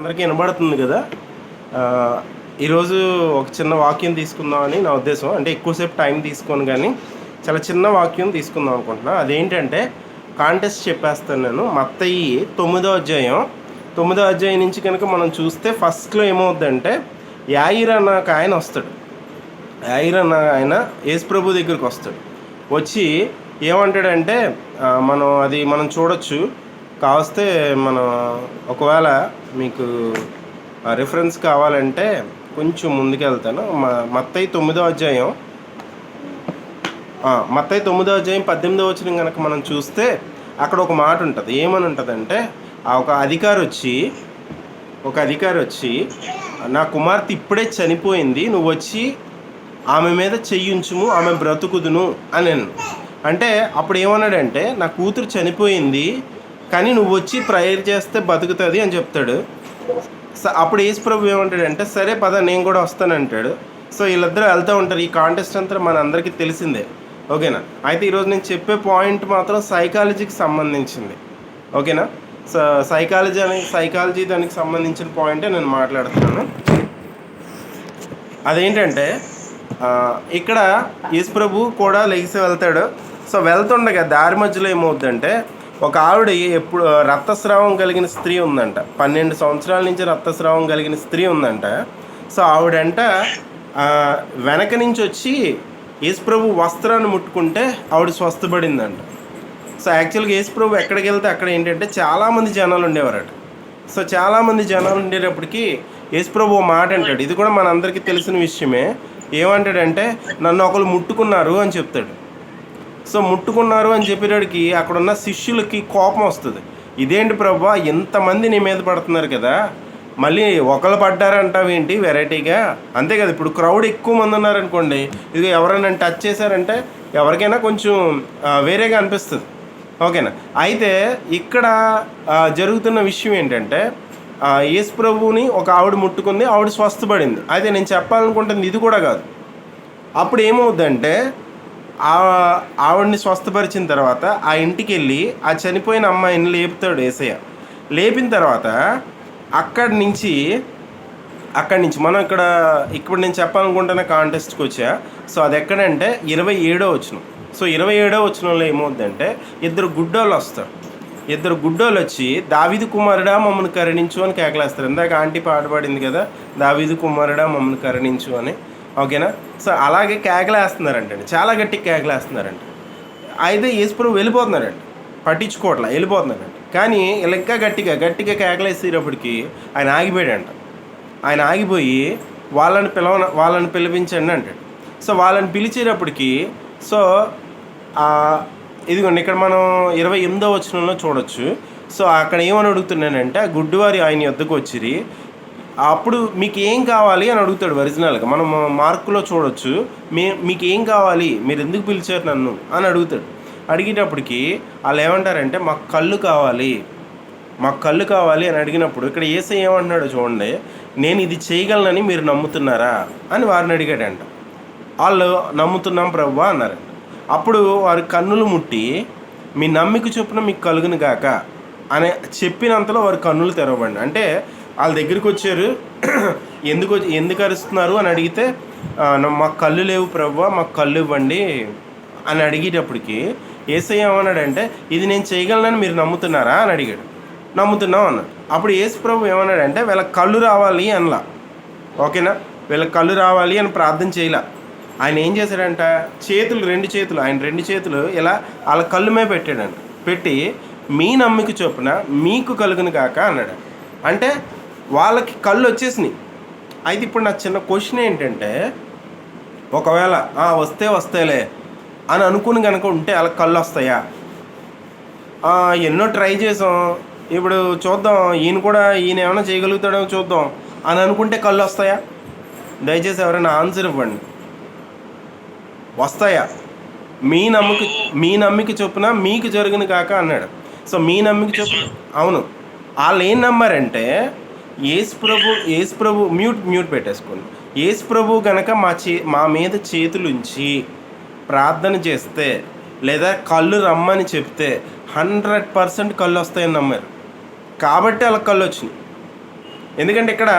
అందరికీ వినబడుతుంది కదా? ఈరోజు ఒక చిన్న వాక్యం తీసుకుందామని నా ఉద్దేశం. అంటే ఎక్కువసేపు టైం తీసుకోను కానీ చాలా చిన్న వాక్యం తీసుకుందాం అనుకుంటున్నా. అదేంటంటే కాంటెస్ట్ చెప్పేస్తాను నేను. మత్తయి తొమ్మిదో అధ్యాయం. తొమ్మిదో అధ్యాయం నుంచి కనుక మనం చూస్తే ఫస్ట్లో ఏమవుద్దంటే యాయిర్ అన్న ఒక ఆయన వస్తాడు. యాయిర్ అన్న ఆయన యేసుప్రభు దగ్గరికి వస్తాడు. వచ్చి ఏమంటాడంటే మనం అది మనం చూడొచ్చు. కావస్తే మనం ఒకవేళ మీకు రిఫరెన్స్ కావాలంటే కొంచెం ముందుకెళ్తాను. మత్తయి తొమ్మిదో అధ్యాయం. మత్తయి తొమ్మిదో అధ్యాయం పద్దెనిమిదో వచ్చిన కనుక మనం చూస్తే అక్కడ ఒక మాట ఉంటుంది. ఏమని ఉంటుందంటే ఆ ఒక అధికారి వచ్చి ఒక అధికారి వచ్చి నా కుమార్తె ఇప్పుడే చనిపోయింది నువ్వు వచ్చి ఆమె మీద చెయ్యించుము ఆమె బ్రతుకుదును అని అంటే అప్పుడు ఏమన్నాడంటే నా కూతురు చనిపోయింది కానీ నువ్వు వచ్చి ప్రేయర్ చేస్తే బతుకుతుంది అని చెప్తాడు. అప్పుడు యేసు ప్రభు ఏమంటాడంటే సరే పద నేను కూడా వస్తానంటాడు. సో వీళ్ళిద్దరూ వెళ్తూ ఉంటారు. ఈ కాంటెస్ట్ అంతా మన అందరికీ తెలిసిందే. ఓకేనా? అయితే ఈరోజు నేను చెప్పే పాయింట్ మాత్రం సైకాలజీకి సంబంధించింది. ఓకేనా? సో సైకాలజీ అనే సైకాలజీ దానికి సంబంధించిన పాయింటే నేను మాట్లాడుతున్నాను. అదేంటంటే ఇక్కడ యేసు ప్రభు కూడా లెగిసి వెళ్తాడు. సో వెళ్తుండగా దారి మధ్యలో ఏమవుద్దంటే ఒక ఆవిడ ఎప్పుడు రక్తస్రావం కలిగిన స్త్రీ ఉందంట. పన్నెండు సంవత్సరాల నుంచి రక్తస్రావం కలిగిన స్త్రీ ఉందంట. సో ఆవిడంట వెనక నుంచి వచ్చి యేసుప్రభు వస్త్రాన్ని ముట్టుకుంటే ఆవిడ స్వస్థపడిందంట. సో యాక్చువల్గా యేసుప్రభు ఎక్కడికి వెళ్తే అక్కడ ఏంటంటే చాలామంది జనాలు ఉండేవారట. సో చాలామంది జనాలు ఉండేటప్పటికి యేసుప్రభు మాట అంటాడు. ఇది కూడా మనందరికీ తెలిసిన విషయమే. ఏమంటాడంటే నన్ను ఒకరు ముట్టుకున్నారు అని చెప్తాడు. సో ముట్టుకున్నారు అని చెప్పేటడికి అక్కడ ఉన్న శిష్యులకి కోపం వస్తుంది. ఇదేంటి ప్రభా? ఎంతమంది నీ మీద పడుతున్నారు కదా. మళ్ళీ ఒకళ్ళు పడ్డారంటావేంటి వెరైటీగా? అంతే కదా ఇప్పుడు క్రౌడ్ ఎక్కువ మంది ఉన్నారనుకోండి ఇది ఎవరైనా టచ్ చేశారంటే ఎవరికైనా కొంచెం వేరేగా అనిపిస్తుంది. ఓకేనా? అయితే ఇక్కడ జరుగుతున్న విషయం ఏంటంటే యేసు ప్రభువుని ఒక ఆవిడ ముట్టుకుంది ఆవిడ స్వస్థపడింది. అయితే నేను చెప్పాలనుకుంటుంది ఇది కూడా కాదు. అప్పుడు ఏమవుద్దంటే ఆవిడ్ని స్వస్థపరిచిన తర్వాత ఆ ఇంటికి వెళ్ళి ఆ చనిపోయిన అమ్మాయిని లేపుతాడు ఏసయ్య. లేపిన తర్వాత అక్కడి నుంచి అక్కడి నుంచి మనం ఇక్కడ ఇప్పుడు నేను చెప్పాలనుకుంటున్న కాంటెస్ట్కి వచ్చా. సో అది ఎక్కడంటే ఇరవై ఏడో వచ్చిన సో ఇరవై ఏడో వచ్చినంలో ఏమవుద్దంటే ఇద్దరు గుడ్డోళ్ళు వస్తారు. ఇద్దరు గుడ్డోళ్ళు వచ్చి దావిదు కుమారుడా మమ్మల్ని కరుణించు అని కేకలేస్తారు. ఇందాక ఆంటీ పాట పాడింది కదా దావిదు కుమారుడా మమ్మల్ని కరుణించు అని. ఓకేనా? సో అలాగే కేకలేస్తున్నారంటండి. చాలా గట్టి కేకలేస్తున్నారంట. అయితే ఈశ్వరు వెళ్ళిపోతున్నారంట పట్టించుకోవట్లా వెళ్ళిపోతున్నారంట కానీ ఇలా ఇంకా గట్టిగా గట్టిగా కేకలేసేటప్పటికి ఆయన ఆగిపోయాడంట. ఆయన ఆగిపోయి వాళ్ళని పిలవ వాళ్ళని పిలిపించండి అంటాడు. సో వాళ్ళని పిలిచేటప్పటికి సో ఇదిగోండి ఇక్కడ మనం ఇరవై ఎనిమిదో వచనంలో చూడొచ్చు. సో అక్కడ ఏమని అడుగుతున్నానంటే ఆ గుడ్డివారి ఆయన యొద్దకు వచ్చిరి. అప్పుడు మీకు ఏం కావాలి అని అడుగుతాడు ఒరిజినల్గా మనం మార్కులో చూడొచ్చు మే మీకు ఏం కావాలి మీరు ఎందుకు పిలిచారు నన్ను అని అడుగుతాడు. అడిగేటప్పటికి వాళ్ళు ఏమంటారంటే మాకు కళ్ళు కావాలి మాకు కళ్ళు కావాలి అని అడిగినప్పుడు ఇక్కడ ఏసై ఏమంటున్నాడో చూడండి నేను ఇది చేయగలనని మీరు నమ్ముతున్నారా? అని వారిని అడిగాడంట. వాళ్ళు నమ్ముతున్నాం ప్రభు అన్నారంట అప్పుడు వారి కన్నులు ముట్టి మీ నమ్మిక చొప్పున మీకు కలుగును గాక అని చెప్పినంతలో వారి కన్నులు తెరవబండి అంటే వాళ్ళ దగ్గరికి వచ్చారు. ఎందుకు ఎందుకు అరుస్తున్నారు అని అడిగితే మాకు కళ్ళు లేవు ప్రభు మాకు కళ్ళు ఇవ్వండి అని అడిగేటప్పటికి ఏసై ఏమన్నాడంటే ఇది నేను చేయగలనని మీరు నమ్ముతున్నారా? అని అడిగాడు. నమ్ముతున్నాం అన్నాడు. అప్పుడు యేసు ప్రభు ఏమన్నాడంటే వీళ్ళకి కళ్ళు రావాలి అనలా. ఓకేనా? వీళ్ళకి కళ్ళు రావాలి అని ప్రార్థన చేయలా. ఆయన ఏం చేశాడంట చేతులు రెండు చేతులు ఆయన రెండు చేతులు ఇలా వాళ్ళ కళ్ళు మీద పెట్టాడంట. పెట్టి మీ నమ్మిక చొప్పున మీకు కలుగును కాక అన్నాడు. అంటే వాళ్ళకి కళ్ళు వచ్చేసినాయి. అయితే ఇప్పుడు నా చిన్న క్వశ్చన్ ఏంటంటే ఒకవేళ "ఆ, వస్తే వస్తేలే అని అనుకుని కనుక ఉంటే అలా కళ్ళు వస్తాయా? ఎన్నో ట్రై చేసాం. ఇప్పుడు చూద్దాం. ఈయన కూడా ఈయన ఏమైనా చేయగలుగుతాడో చూద్దాం అని అనుకుంటే కళ్ళు వస్తాయా? దయచేసి ఎవరైనా ఆన్సర్ ఇవ్వండి. వస్తాయా? మీ నమ్మిక మీ నమ్మిక చొప్పున మీకు జరిగిన కాక అన్నాడు. సో మీ నమ్మిక చొప్పున అవును. వాళ్ళు ఏం నమ్మారంటే ఏసుప్రభు ప్రభు ప్రభు మ్యూట్ మ్యూట్ పెట్టేసుకోండి. ఏసుప్రభు ప్రభు గనక మా చే మా మీద చేతులుంచి ప్రార్థన చేస్తే లేదా కళ్ళు రమ్మని చెప్తే హండ్రెడ్ పర్సెంట్ కళ్ళు వస్తాయని నమ్మారు. కాబట్టి అలా కళ్ళు వచ్చినాయి ఎందుకంటే ఇక్కడ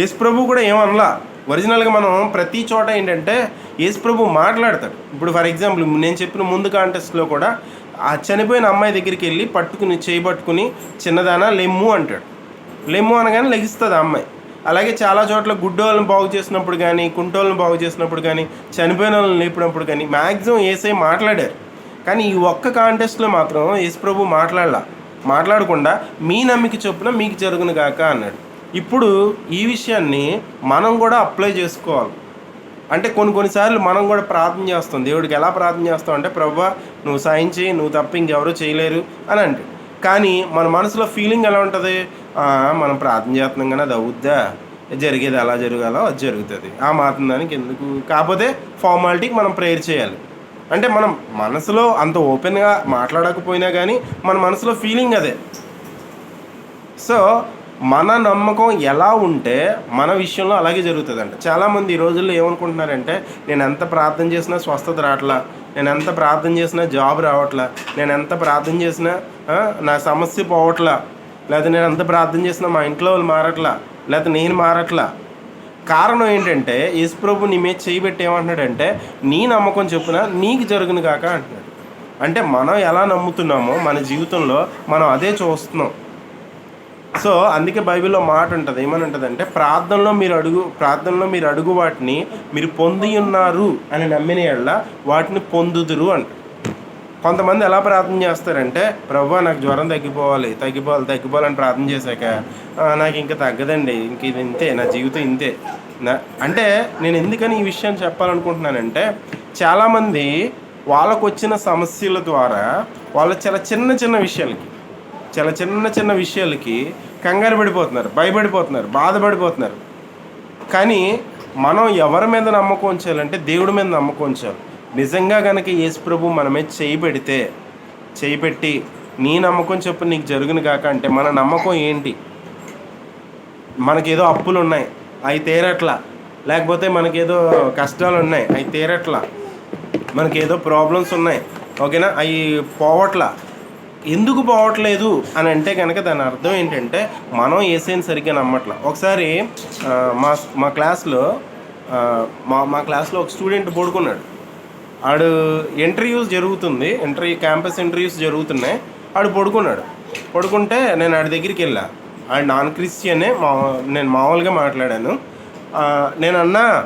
యేసుప్రభు కూడా ఏమనలా? ఒరిజినల్గా మనం ప్రతి చోట ఏంటంటే యేసుప్రభు మాట్లాడతాడు. ఇప్పుడు ఫర్ ఎగ్జాంపుల్ నేను చెప్పిన ముందు కాంటెస్ట్లో కూడా ఆ చనిపోయిన అమ్మాయి దగ్గరికి వెళ్ళి పట్టుకుని చేయబట్టుకుని చిన్నదానా లెమ్ము అంటాడు. లెమ్ము అనగానే లెగిస్తుంది ఆ అమ్మాయి. అలాగే చాలా చోట్ల గుడ్డోళ్ళని బాగు చేసినప్పుడు కానీ కుంటోళ్ళని బాగు చేసినప్పుడు కానీ చనిపోయిన వాళ్ళని లేపినప్పుడు కానీ మ్యాక్సిమం ఏసై మాట్లాడారు. కానీ ఈ ఒక్క కాంటెస్ట్లో మాత్రం యేసుప్రభు మాట్లాడలా. మాట్లాడకుండా మీ నమ్మిక చొప్పున మీకు జరుగును గాక అన్నాడు. ఇప్పుడు ఈ విషయాన్ని మనం కూడా అప్లై చేసుకోవాలి. అంటే కొన్ని కొన్నిసార్లు మనం కూడా ప్రార్థన చేస్తాం. దేవుడికి ఎలా ప్రార్థన చేస్తాం అంటే ప్రభా నువ్వు సాయం చేయి నువ్వు తప్ప ఇంకెవరూ చేయలేరు అని అంటాడు. కానీ మన మనసులో ఫీలింగ్ ఎలా ఉంటుంది? మనం ప్రార్థన చేస్తున్నాం కానీ అది అవుద్దా? జరిగేది ఎలా జరగాలో అది జరుగుతుంది. ఆ మాత్రం దానికి ఎందుకు? కాకపోతే ఫార్మాలిటీకి మనం ప్రేయర్ చేయాలి. అంటే మనం మనసులో అంత ఓపెన్గా మాట్లాడకపోయినా కానీ మన మనసులో ఫీలింగ్ అదే. సో మన నమ్మకం ఎలా ఉంటే మన విషయంలో అలాగే జరుగుతుందంట. చాలామంది ఈ రోజుల్లో ఏమనుకుంటున్నారంటే నేను ఎంత ప్రార్థన చేసినా స్వస్థత రావట్లా. నేను ఎంత ప్రార్థన చేసినా జాబ్ రావట్లా. నేను ఎంత ప్రార్థన చేసినా నా సమస్య పోవట్లా. లేదా నేను ఎంత ప్రార్థన చేసినా మా ఇంట్లో వాళ్ళు మారట్లా. లేదా నేను మారట్లా. కారణం ఏంటంటే యేసుప్రభు నీ మీద చేయబెట్టి ఏమంటున్నాడంటే నీ నమ్మకం చొప్పున నీకు జరుగును కాక అంటున్నాడు. అంటే మనం ఎలా నమ్ముతున్నామో మన జీవితంలో మనం అదే చూస్తున్నాం. సో అందుకే బైబిల్లో మాట ఉంటుంది. ఏమని ఉంటుంది అంటే ప్రార్థనలో మీరు అడుగు ప్రార్థనలో మీరు అడుగు వాటిని మీరు పొంది ఉన్నారు అని నమ్మిన ఎళ్ళ వాటిని పొందుదురు అంట. కొంతమంది ఎలా ప్రార్థన చేస్తారంటే ప్రభు నాకు జ్వరం తగ్గిపోవాలి తగ్గిపోవాలి తగ్గిపోవాలని ప్రార్థన చేశాక నాకు ఇంకా తగ్గదండి ఇంక ఇది ఇంతే నా జీవితం ఇంతే. నా అంటే నేను ఎందుకని ఈ విషయం చెప్పాలనుకుంటున్నానంటే చాలామంది వాళ్ళకు వచ్చిన సమస్యల ద్వారా వాళ్ళ చాలా చిన్న చిన్న విషయాలకి చాలా చిన్న చిన్న విషయాలకి కంగారు పడిపోతున్నారు భయపడిపోతున్నారు బాధపడిపోతున్నారు. కానీ మనం ఎవరి మీద నమ్మకం ఉంచాలంటే దేవుడి మీద నమ్మకం ఉంచాలి. నిజంగా కనుక యేసుప్రభు మన మీద చేయి పెడితే చేయి పెట్టి నీ నమ్మకం చెప్పు నీకు జరుగును కాక అంటే మన నమ్మకం ఏంటి? మనకేదో అప్పులు ఉన్నాయి అవి తీరట్లా. లేకపోతే మనకేదో కష్టాలు ఉన్నాయి అవి తీరట్లా. మనకేదో ప్రాబ్లమ్స్ ఉన్నాయి ఓకేనా? అవి పోవట్లా. ఎందుకు పోవట్లేదు అని అంటే కనుక దాని అర్థం ఏంటంటే మనం ఏసైని సరిగ్గా నమ్మట్లా. ఒకసారి మా మా క్లాస్లో మా మా క్లాస్లో ఒక స్టూడెంట్ పడుకున్నాడు. ఆడు ఇంటర్వ్యూస్ జరుగుతుంది ఇంటర్వ్యూ క్యాంపస్ ఇంటర్వ్యూస్ జరుగుతున్నాయి. ఆడు పడుకున్నాడు. పడుకుంటే నేను ఆడి దగ్గరికి వెళ్ళా. ఆడు నాన్ క్రిస్టియనే మా నేను మామూలుగా మాట్లాడాను. నేను అన్నా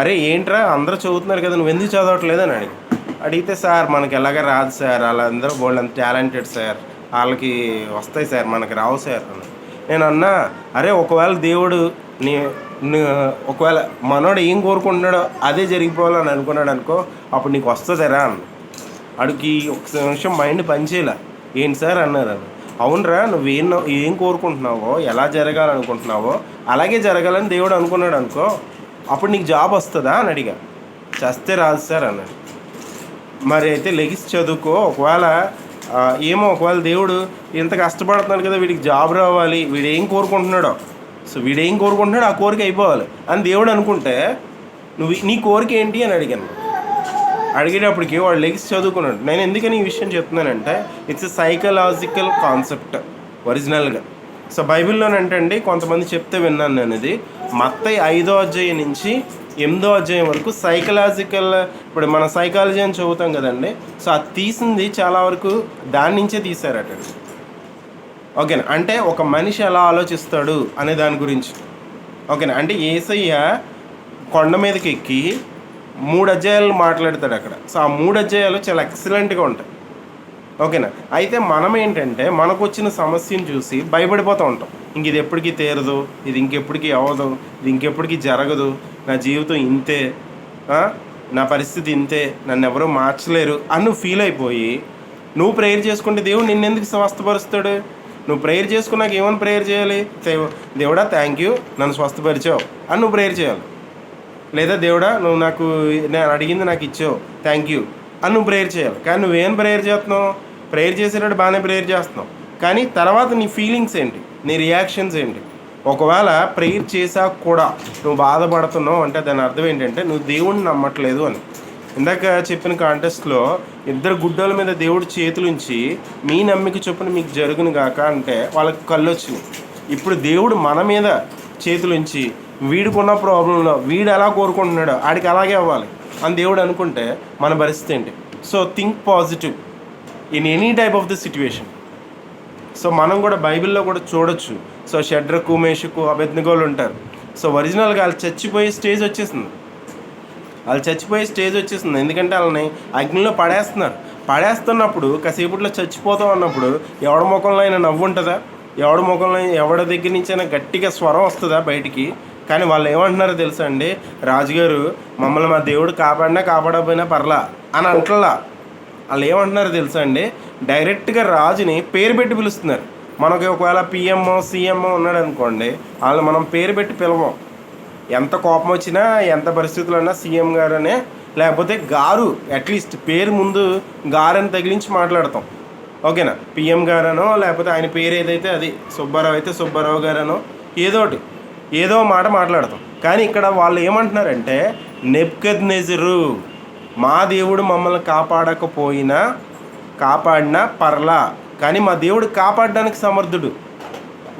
అరే ఏంట్రా అందరూ చదువుతున్నారు కదా నువ్వు ఎందుకు చదవట్లేదు అని అడిగి. అడిగితే సార్ మనకి ఎలాగ రాదు సార్ వాళ్ళందరూ వాళ్ళంత టాలెంటెడ్ సార్ వాళ్ళకి వస్తాయి సార్ మనకి రావు సార్ అని. నేను అన్నా అరే ఒకవేళ దేవుడు నీ ఒకవేళ మనోడు ఏం కోరుకుంటున్నాడో అదే జరిగిపోవాలని అనుకున్నాడు అనుకో అప్పుడు నీకు వస్తుందిరా అన్న అడిగి ఒక నిమిషం మైండ్ పనిచేయలే ఏంటి సార్ అన్నారు అని. అవునరా నువ్వేం ఏం కోరుకుంటున్నావో ఎలా జరగాలనుకుంటున్నావో అలాగే జరగాలని దేవుడు అనుకున్నాడు అనుకో అప్పుడు నీకు జాబ్ వస్తుందా అని అడిగా. చస్తే రాదు సార్ అన్నాడు. మరి అయితే లెగిసి చదువుకో. ఒకవేళ ఏమో ఒకవేళ దేవుడు ఇంత కష్టపడుతున్నాడు కదా వీడికి జాబ్ రావాలి వీడేం కోరుకుంటున్నాడో. సో వీడేం కోరుకుంటున్నాడో ఆ కోరిక అయిపోవాలి. అని దేవుడు అనుకుంటే నువ్వు నీ కోరిక ఏంటి అని అడిగాను. అడిగేటప్పటికి వాడు లెగిసి చదువుకున్నాడు. నేను ఎందుకని ఈ విషయం చెప్తున్నానంటే ఇట్స్ సైకలాజికల్ కాన్సెప్ట్ ఒరిజినల్గా సో బైబిల్లోనంటండి కొంతమంది చెప్తే విన్నాను నేను ఇది మత్తయి ఐదో అధ్యాయం నుంచి ఎనిమిదో అధ్యాయం వరకు సైకలాజికల్ ఇప్పుడు మన సైకాలజీ అని చదువుతాం కదండి. సో అది తీసింది చాలా వరకు దాని నుంచే తీశారట. ఓకేనా? అంటే ఒక మనిషి ఎలా ఆలోచిస్తాడు అనే దాని గురించి. ఓకేనా? అంటే ఏసయ్య కొండ మీదకి ఎక్కి మూడు అధ్యాయాలు మాట్లాడతాడు అక్కడ. సో ఆ మూడు అధ్యాయాలు చాలా ఎక్సలెంట్గా ఉంటాయి. ఓకేనా? అయితే మనం ఏంటంటే మనకు వచ్చిన సమస్యను చూసి భయపడిపోతూ ఉంటాం. ఇంక ఇది ఎప్పటికీ తీరదు ఇది ఇంకెప్పటికీ అవ్వదు ఇది ఇంకెప్పటికీ జరగదు. నా జీవితం ఇంతే నా పరిస్థితి ఇంతే నన్ను ఎవరూ మార్చలేరు అని నువ్వు ఫీల్ అయిపోయి నువ్వు ప్రేయర్ చేసుకుంటే దేవుడు నిన్నెందుకు స్వస్థపరుస్తాడు? నువ్వు ప్రేయర్ చేసుకున్నాక ఏమని ప్రేయర్ చేయాలి? దేవుడా థ్యాంక్ యూ నన్ను స్వస్థపరిచావు అని నువ్వు ప్రేయర్ చేయాలి. లేదా దేవుడా నువ్వు నాకు నేను అడిగింది నాకు ఇచ్చావు థ్యాంక్ యూ అని నువ్వు ప్రేయర్ చేయాలి. కానీ నువ్వేం ప్రేయర్ చేస్తున్నావు? ప్రేయర్ చేసేటప్పుడు బాగానే ప్రేయర్ చేస్తున్నావు. కానీ తర్వాత నీ ఫీలింగ్స్ ఏంటి? నీ రియాక్షన్స్ ఏంటి? ఒకవేళ ప్రేయర్ చేశాక కూడా నువ్వు బాధపడుతున్నావు అంటే దాని అర్థం ఏంటంటే నువ్వు దేవుడిని నమ్మట్లేదు అని. ఇందాక చెప్పిన కాంటెస్ట్లో ఇద్దరు గుడ్డల మీద దేవుడు చేతులుంచి మీ నమ్మిక చొప్పున మీకు జరుగును గాక అంటే వాళ్ళకి కళ్ళు వచ్చింది ఇప్పుడు దేవుడు మన మీద చేతులుంచి వీడికున్న ప్రాబ్లంలో వీడు ఎలా కోరుకుంటున్నాడో ఆడికి అలాగే అవ్వాలి అని దేవుడు అనుకుంటే మన పరిస్థితి ఏంటి? So think positive in any type of the situation so మనం కూడా బైబిల్లో కూడా చూడొచ్చు సో షడ్రకు మేషకు అభెజ్ఞగోలు ఉంటారు. సో ఒరిజినల్గా వాళ్ళు చచ్చిపోయే స్టేజ్ వచ్చేసింది. వాళ్ళు చచ్చిపోయే స్టేజ్ వచ్చేసింది. ఎందుకంటే వాళ్ళని అగ్నిలో పడేస్తున్నారు. పడేస్తున్నప్పుడు కాసేపట్లో చచ్చిపోతాం అన్నప్పుడు ఎవడి ముఖంలో అయినా నవ్వు ఉంటుందా? ఎవడి ముఖంలో ఎవడి దగ్గర నుంచి అయినా గట్టిగా స్వరం వస్తుందా బయటికి? కానీ వాళ్ళు ఏమంటున్నారో తెలుసా అండి? రాజుగారు మమ్మల్ని మా దేవుడు కాపాడినా కాపాడకపోయినా పర్లా అని అంటలా. వాళ్ళు ఏమంటున్నారో తెలుసా అండి? డైరెక్ట్గా రాజుని పేరు పెట్టి పిలుస్తున్నారు. మనకి ఒకవేళ పిఎంఓ సీఎంఓ ఉన్నాడు అనుకోండి వాళ్ళు మనం పేరు పెట్టి పిలవం. ఎంత కోపం వచ్చినా ఎంత పరిస్థితులు ఉన్నా సీఎం గారనే లేకపోతే గారు అట్లీస్ట్ పేరు ముందు గారని తగిలించి మాట్లాడతాం. ఓకేనా? పిఎం గారనో లేకపోతే ఆయన పేరు ఏదైతే అది సుబ్బారావు అయితే సుబ్బారావు గారనో ఏదో ఒకటి ఏదో మాట మాట్లాడతాం. కానీ ఇక్కడ వాళ్ళు ఏమంటున్నారంటే నెప్కద్ నెజరు మా దేవుడు మమ్మల్ని కాపాడకపోయినా కాపాడినా పర్లా. కానీ మా దేవుడు కాపాడడానికి సమర్థుడు.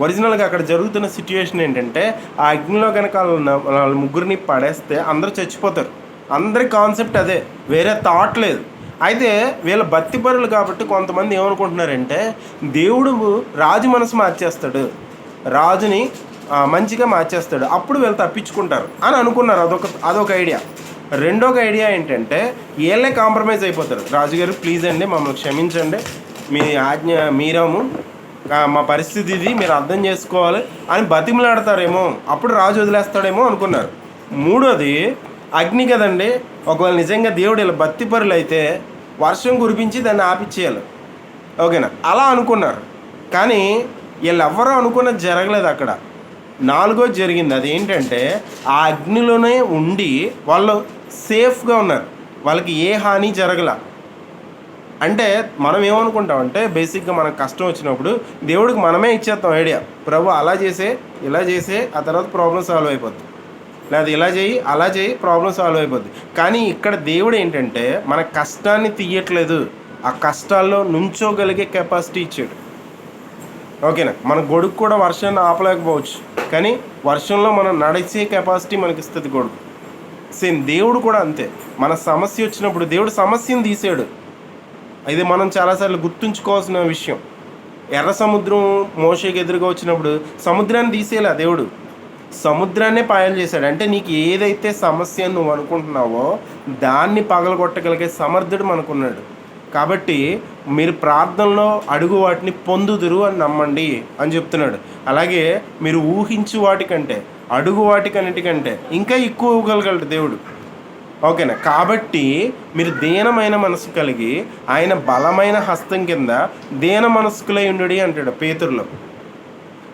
ఒరిజినల్గా అక్కడ జరుగుతున్న సిచ్యువేషన్ ఏంటంటే ఆ అగ్నిలో కనుక వాళ్ళ- ముగ్గురిని పడేస్తే అందరూ చచ్చిపోతారు. అందరి కాన్సెప్ట్ అదే వేరే థాట్ లేదు. అయితే వీళ్ళ భక్తిపరులు కాబట్టి కొంతమంది ఏమనుకుంటున్నారంటే దేవుడు రాజు మనసు మార్చేస్తాడు. రాజుని మంచిగా మార్చేస్తాడు. అప్పుడు వీళ్ళు తప్పించుకుంటారు అని అనుకున్నారు. అదొక అదొక ఐడియా. రెండొక ఐడియా ఏంటంటే వీళ్ళే కాంప్రమైజ్ అయిపోతారు. రాజుగారు ప్లీజ్ అండి మమ్మల్ని క్షమించండి. మీ ఆజ్ఞ మీరము మా పరిస్థితి ఇది మీరు అర్థం చేసుకోవాలి అని బతిమలాడతారేమో అప్పుడు రాజు వదిలేస్తాడేమో అనుకున్నారు. మూడోది అగ్ని కదండి ఒకవేళ నిజంగా దేవుడు ఇలా బత్తిపరులు అయితే వర్షం కురిపించి దాన్ని ఆపిచ్చేయాలి. ఓకేనా? అలా అనుకున్నారు. కానీ వీళ్ళు ఎవ్వరూ అనుకున్నది జరగలేదు అక్కడ. నాలుగో జరిగింది అదేంటంటే ఆ అగ్నిలోనే ఉండి వాళ్ళు సేఫ్గా ఉన్నారు. వాళ్ళకి ఏ హాని జరగల. అంటే మనం ఏమనుకుంటామంటే బేసిక్గా మనకు కష్టం వచ్చినప్పుడు దేవుడికి మనమే ఇచ్చేస్తాం ఐడియా. ప్రభు అలా చేసే ఇలా చేసే ఆ తర్వాత ప్రాబ్లం సాల్వ్ అయిపోద్ది. లేదా ఇలా చేయి అలా చేయి ప్రాబ్లం సాల్వ్ అయిపోద్ది. కానీ ఇక్కడ దేవుడు ఏంటంటే మన కష్టాన్ని తీయట్లేదు. ఆ కష్టాల్లో నుంచోగలిగే కెపాసిటీ ఇచ్చాడు. ఓకేనా? మన గొడుగు కూడా వర్షాన్ని ఆపలేకపోవచ్చు. కానీ వర్షంలో మనం నడిచే కెపాసిటీ మనకి ఇస్తుంది గొడుగు. సేమ్ దేవుడు కూడా అంతే. మన సమస్య వచ్చినప్పుడు దేవుడు సమస్యను తీసాడు. ఇది మనం చాలాసార్లు గుర్తుంచుకోవాల్సిన విషయం. ఎర్ర సముద్రం మోషకి ఎదురుగా వచ్చినప్పుడు సముద్రాన్ని తీసేలా దేవుడు. సముద్రాన్నే పాయలు చేశాడు. అంటే నీకు ఏదైతే సమస్య నువ్వు అనుకుంటున్నావో దాన్ని పగలగొట్టగలిగే సమర్థుడు మనకున్నాడు. కాబట్టి మీరు ప్రార్థనలో అడుగు వాటిని పొందుదురు అని నమ్మండి అని చెప్తున్నాడు. అలాగే మీరు ఊహించు వాటికంటే అడుగు వాటికన్నిటికంటే ఇంకా ఎక్కువ ఇవ్వగలగలడు దేవుడు. ఓకేనా? కాబట్టి మీరు దీనమైన మనసు కలిగి ఆయన బలమైన హస్తం కింద దీన మనస్కులై ఉండు అంటాడు పేతురులో.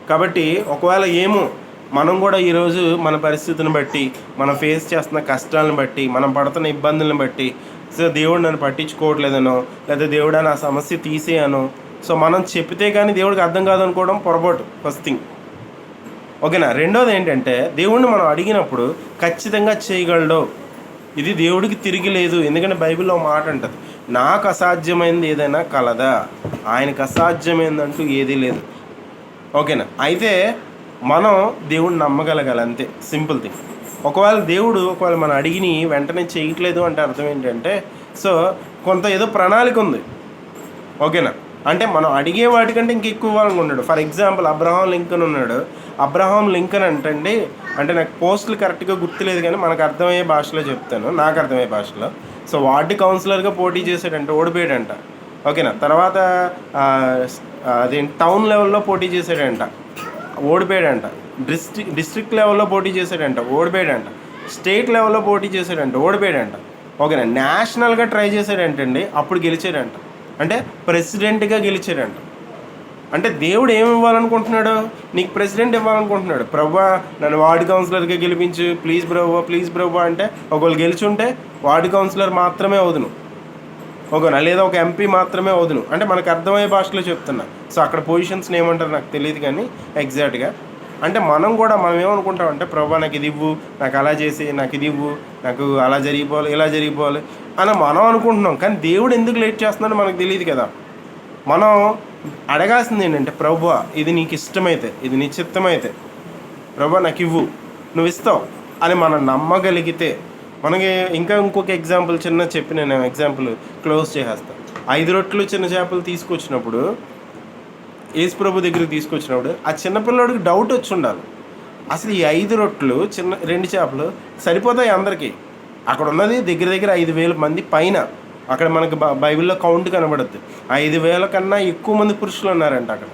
కాబట్టి ఒకవేళ ఏమో మనం కూడా ఈరోజు మన పరిస్థితిని బట్టి మనం ఫేస్ చేస్తున్న కష్టాలను బట్టి మనం పడుతున్న ఇబ్బందులను బట్టి సో దేవుడు నన్ను పట్టించుకోవట్లేదనో లేదా దేవుడా నా సమస్య తీసేయనో సో మనం చెప్తే కానీ దేవుడికి అర్థం కాదనుకోవడం పొరపాటు ఫస్ట్ థింగ్ ఓకేనా? రెండోది ఏంటంటే దేవుణ్ణి మనం అడిగినప్పుడు ఖచ్చితంగా చేయగలడు ఇది దేవుడికి తిరిగి లేదు. ఎందుకంటే బైబిల్లో మాట అంటది నాకు అసాధ్యమైనది ఏదైనా కలదా? ఆయనకు అసాధ్యమైందంటూ ఏదీ లేదు. ఓకేనా? అయితే మనం దేవుడిని నమ్మగలగాలి అంతే సింపుల్ థింగ్. ఒకవేళ దేవుడు ఒకవేళ మనం అడిగిని వెంటనే చేయట్లేదు అంటే అర్థం ఏంటంటే సో కొంత ఏదో ప్రణాళిక ఉంది. ఓకేనా? అంటే మనం అడిగే వాటికంటే ఇంకెక్కువ ఫర్ ఎగ్జాంపుల్ అబ్రహాం లింకన్ ఉన్నాడు. అబ్రహాం లింకన్ అంటే అంటే నాకు పోస్టులు కరెక్ట్గా గుర్తులేదు కానీ మనకు అర్థమయ్యే భాషలో చెప్తాను. నాకు అర్థమయ్యే భాషలో. సో వార్డు కౌన్సిలర్గా పోటీ చేశాడంట ఓడిపోయాడంట. ఓకేనా? తర్వాత అది అదేంటి టౌన్ లెవెల్లో పోటీ చేశాడంట ఓడిపోయాడంట. డిస్ట్రిక్ డిస్ట్రిక్ట్ లెవెల్లో పోటీ చేశాడంట ఓడిపోయాడంట. స్టేట్ లెవెల్లో పోటీ చేశాడంట ఓడిపోయాడంట. ఓకేనా? నేషనల్గా ట్రై చేశాడంటండి అప్పుడు గెలిచాడంట. అంటే ప్రెసిడెంట్గా గెలిచాడంట. అంటే దేవుడు ఏమి ఇవ్వాలనుకుంటున్నాడు? నీకు ప్రెసిడెంట్ ఇవ్వాలనుకుంటున్నాడు. ప్రభా నన్ను వార్డు కౌన్సిలర్గా గెలిపించు. ప్లీజ్ బ్రవ్వా ప్లీజ్ బ్రవ్వా అంటే ఒకవేళ గెలిచుంటే వార్డు కౌన్సిలర్ మాత్రమే అవుదును ఓకేనా లేదా ఒక ఎంపీ మాత్రమే అవుదును అంటే మనకు అర్థమయ్యే భాషలో చెప్తున్నా. సో అక్కడ పొజిషన్స్ని ఏమంటారు నాకు తెలియదు కానీ ఎగ్జాక్ట్గా అంటే మనం కూడా మనం ఏమనుకుంటాం అంటే ప్రభా నాకు ఇది ఇవ్వు నాకు అలా చేసి నాకు ఇది ఇవ్వు నాకు అలా జరిగిపోవాలి ఇలా జరిగిపోవాలి అని మనం అనుకుంటున్నాం. కానీ దేవుడు ఎందుకు లేట్ చేస్తున్నాడో మనకు తెలియదు కదా. మనం అడగాల్సింది ఏంటంటే ప్రభు ఇది నీకు ఇష్టమైతే ఇది నీ చిత్తమైతే ప్రభు నాకు ఇవ్వు నువ్వు ఇస్తావు అని మనం నమ్మగలిగితే మనకి ఇంకా ఇంకొక ఎగ్జాంపుల్ చిన్న చెప్పి నేను ఎగ్జాంపుల్ క్లోజ్ చేసేస్తాను ఐదు రొట్టెలు చిన్న చేపలు తీసుకొచ్చినప్పుడు యేసు ప్రభు దగ్గరికి తీసుకొచ్చినప్పుడు ఆ చిన్నపిల్లడికి డౌట్ వచ్చి ఉండాలి. అసలు ఈ ఐదు రొట్టెలు చిన్న రెండు చేపలు సరిపోతాయి అందరికీ? అక్కడ ఉన్నది దగ్గర దగ్గర ఐదు వేల మంది పైన. అక్కడ మనకి బ- బైబిల్లో కౌంట్ కనబడుద్ది. ఐదు వేల కన్నా ఎక్కువ మంది పురుషులు ఉన్నారంట అక్కడ.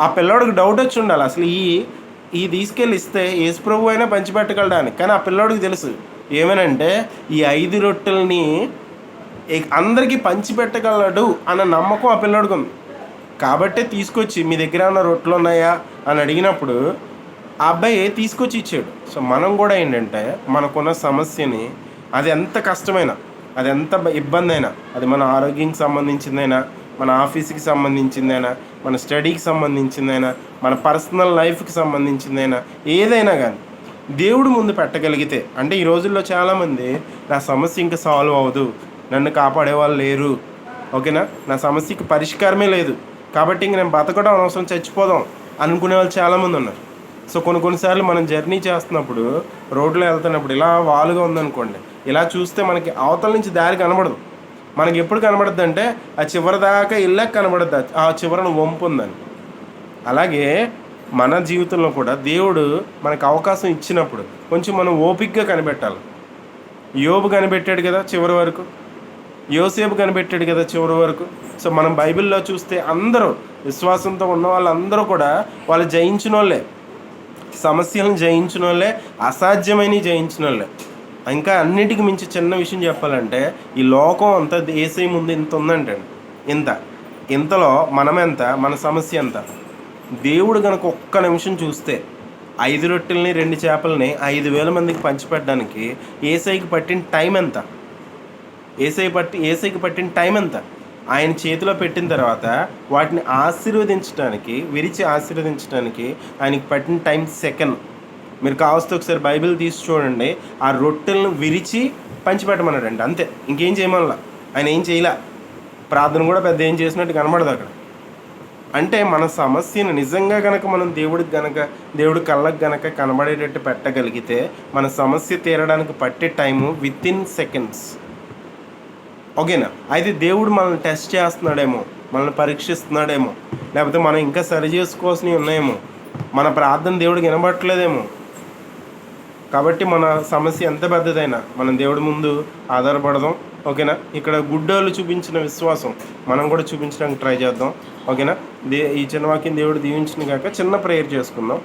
ఆ పిల్లోడికి డౌట్ వచ్చి ఉండాలి. అసలు ఈ ఈ తీసుకెళ్ళి ఇస్తే యేసు ప్రభు అయినా పంచిపెట్టగలడానికి. కానీ ఆ పిల్లోడికి తెలుసు. ఏమనంటే ఈ ఐదు రొట్టెల్ని అందరికీ పంచిపెట్టగలడు అన్న నమ్మకం ఆ పిల్లోడికి ఉంది. కాబట్టే తీసుకొచ్చి మీ దగ్గర ఉన్న రొట్టెలు ఉన్నాయా? అని అడిగినప్పుడు ఆ అబ్బాయి తీసుకొచ్చి ఇచ్చాడు. సో మనం కూడా ఏంటంటే మనకున్న సమస్యని అది ఎంత కష్టమైన అది ఎంత ఇబ్బంది అయినా అది మన ఆరోగ్యానికి సంబంధించిందైనా మన ఆఫీస్కి సంబంధించిందైనా మన స్టడీకి సంబంధించిందైనా మన పర్సనల్ లైఫ్కి సంబంధించిందైనా ఏదైనా కానీ దేవుడు ముందు పెట్టగలిగితే అంటే ఈ రోజుల్లో చాలామంది నా సమస్య ఇంకా సాల్వ్ అవ్వదు నన్ను కాపాడే వాళ్ళు లేరు ఓకేనా? నా సమస్యకి పరిష్కారమే లేదు కాబట్టి ఇంక నేను బతకడం అనవసరం చచ్చిపోదాం అనుకునే వాళ్ళు చాలామంది ఉన్నారు. సో కొన్ని కొన్నిసార్లు మనం జర్నీ చేస్తున్నప్పుడు రోడ్లో వెళ్తున్నప్పుడు ఇలా వాలుగా ఉందనుకోండి ఇలా చూస్తే మనకి అవతల నుంచి దారి కనబడదు. మనకి ఎప్పుడు కనబడద్దు అంటే ఆ చివరి దాకా ఇళ్ళకి కనబడుద్ది. ఆ చివరను వంపు ఉందని. అలాగే మన జీవితంలో కూడా దేవుడు మనకు అవకాశం ఇచ్చినప్పుడు కొంచెం మనం ఓపిక్గా కనిపెట్టాలి. యోబు కనిపెట్టాడు కదా చివరి వరకు. యోసేపు కనిపెట్టాడు కదా చివరి వరకు. సో మనం బైబిల్లో చూస్తే అందరూ విశ్వాసంతో ఉన్న వాళ్ళందరూ కూడా వాళ్ళు జయించిన వాళ్ళే. సమస్యలను జయించిన వాళ్ళే అసాధ్యమైన జయించిన వాళ్ళే. ఇంకా అన్నిటికి మించి చిన్న విషయం చెప్పాలంటే ఈ లోకం అంతా ఏసై ముందు ఇంత ఉందంటే ఇంత. ఇంతలో మనమెంత మన సమస్య ఎంత? దేవుడు కనుక ఒక్క నిమిషం చూస్తే ఐదు రొట్టెల్ని రెండు చేపల్ని ఐదు వేల మందికి పంచిపెట్టడానికి ఏసైకి పట్టిన టైం ఎంత? ఏసై పట్టి ఏసైకి పట్టిన టైం ఎంత? ఆయన చేతిలో పెట్టిన తర్వాత వాటిని ఆశీర్వదించడానికి విరిచి ఆశీర్వదించడానికి ఆయనకి పట్టిన టైం సెకండ్. మీరు కావస్తే ఒకసారి బైబిల్ తీసి చూడండి. ఆ రొట్టెలను విరిచి పంచిపెట్టమన్నాడండి. అంతే. ఇంకేం చేయమనలా. ఆయన ఏం చేయలే? ప్రార్థన కూడా పెద్ద ఏం చేసినట్టు కనబడదు అక్కడ. అంటే మన సమస్యను నిజంగా గనక మనం దేవుడికి గనక దేవుడి కళ్ళకు గనక కనబడేటట్టు పెట్టగలిగితే మన సమస్య తీరడానికి పట్టే టైము విత్ ఇన్ సెకండ్స్. ఓకేనా? అయితే దేవుడు మనల్ని టెస్ట్ చేస్తున్నాడేమో మనల్ని పరీక్షిస్తున్నాడేమో లేకపోతే మనం ఇంకా సరి చేసుకోవాల్సినవి ఉన్నాయేమో మన ప్రార్థన దేవుడికి వినబట్టలేదేమో కాబట్టి మన సమస్య ఎంత పెద్దదైనా మనం దేవుడి ముందు ఆధారపడదాం ఓకేనా? ఇక్కడ గుడ్డోళ్ళు చూపించిన విశ్వాసం మనం కూడా చూపించడానికి ట్రై చేద్దాం ఓకేనా? దే ఈ చిన్న వాక్యం దేవుడు దీవించిన కాక చిన్న ప్రేయర్ చేసుకుందాం.